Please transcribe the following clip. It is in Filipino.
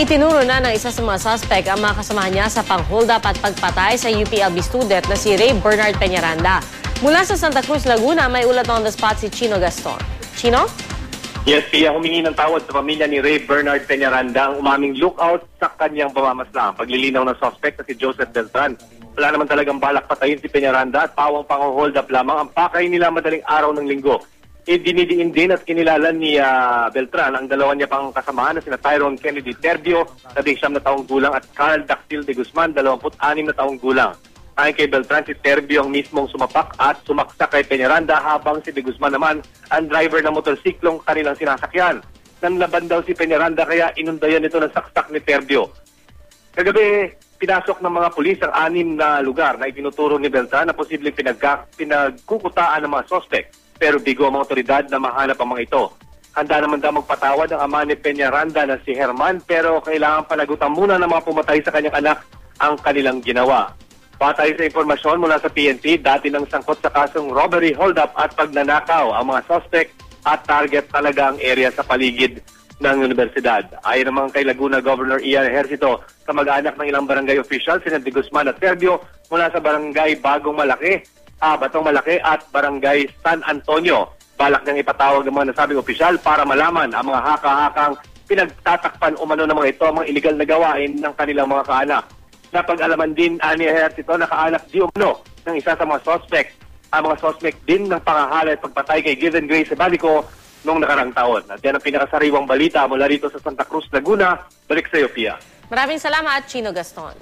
Itinuro na ng isa sa mga suspect ang mga kasamahan niya sa pang-hold up at pagpatay sa UPLB student na si Ray Bernard Peñaranda. Mula sa Santa Cruz, Laguna, may ulat on the spot si Chino Gaston. Chino? Yes, Pia, humingi ng tawad sa pamilya ni Ray Bernard Peñaranda ang umaming lookout sa kanyang pamamaslang. Paglilinaw ng suspect na si Joseph Beltran. Wala naman talagang balak patayin si Peñaranda at pawang pang-hold up lamang ang pakay nila madaling araw ng linggo. E dinidiin din at kinilala ni uh, Beltran ang dalawa niya pang kasamahan na sina Tyrone Kennedy Terbio, na siyam na taong gulang at Carl Dactyl de Guzman, 26 na taong gulang. Ayon kay Beltran, si Terbio ang mismong sumapak at sumaksa kay Peñaranda habang si de Guzman naman ang driver ng motorsiklong kanilang sinasakyan. Nanlaban daw si Peñaranda kaya inundayan ito ng saksak ni Terbio. Kagabi, pinasok ng mga pulis ang anim na lugar na itinuturo ni Beltran na posibleng pinagka, pinagkukutaan ng mga sospek pero bigo ang otoridad na mahanap ang mga ito. Handa naman daw magpatawad ang ama ni Peñaranda na si Herman pero kailangan panagutan muna ng mga pumatay sa kanyang anak ang kanilang ginawa. Patay sa impormasyon mula sa PNP, dati nang sangkot sa kasong robbery, hold-up at pagnanakaw ang mga suspect at target talaga ang area sa paligid ng universidad. Ayon naman kay Laguna Governor Ian Ejercito, sa mag-anak ng ilang barangay official, Sina de Guzman at Sergio, mula sa barangay Bagong Malaki, ah, Batong Malaki at Barangay San Antonio. Balak niyang ipatawag ng mga nasabing opisyal para malaman ang mga haka-hakang pinagtatakpan umano ng mga ito ang mga illegal na gawain ng kanilang mga kaanak. Napag-alaman din ani Ejercito na kaanak di umano ng isa sa mga suspect. Ang mga suspect din ng pangahala at pagpatay kay Given Grace Balico noong nakarang taon. At yan ang pinakasariwang balita mula rito sa Santa Cruz, Laguna. Balik sa iyo, Pia. Maraming salamat, Chino Gaston.